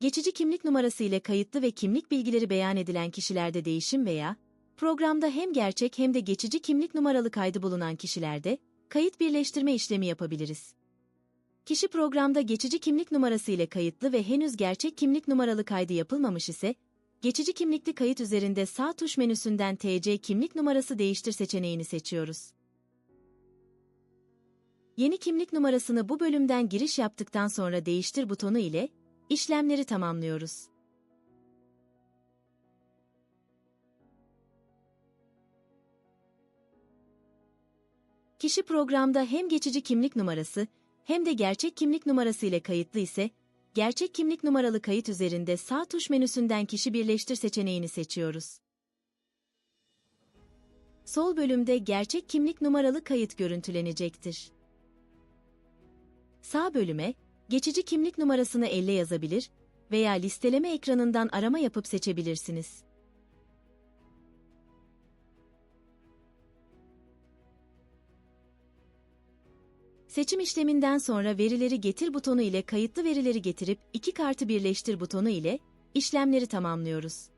geçici kimlik numarası ile kayıtlı ve kimlik bilgileri beyan edilen kişilerde değişim veya programda hem gerçek hem de geçici kimlik numaralı kaydı bulunan kişilerde kayıt birleştirme işlemi yapabiliriz. Kişi programda geçici kimlik numarası ile kayıtlı ve henüz gerçek kimlik numaralı kaydı yapılmamış ise, geçici kimlikli kayıt üzerinde sağ tuş menüsünden TC kimlik numarası değiştir seçeneğini seçiyoruz. Yeni kimlik numarasını bu bölümden giriş yaptıktan sonra değiştir butonu ile işlemleri tamamlıyoruz. Kişi programda hem geçici kimlik numarası hem de gerçek kimlik numarası ile kayıtlı ise, gerçek kimlik numaralı kayıt üzerinde sağ tuş menüsünden kişi birleştir seçeneğini seçiyoruz. Sol bölümde gerçek kimlik numaralı kayıt görüntülenecektir. Sağ bölüme, geçici kimlik numarasını elle yazabilir veya listeleme ekranından arama yapıp seçebilirsiniz. Seçim işleminden sonra verileri getir butonu ile kayıtlı verileri getirip iki kartı birleştir butonu ile işlemleri tamamlıyoruz.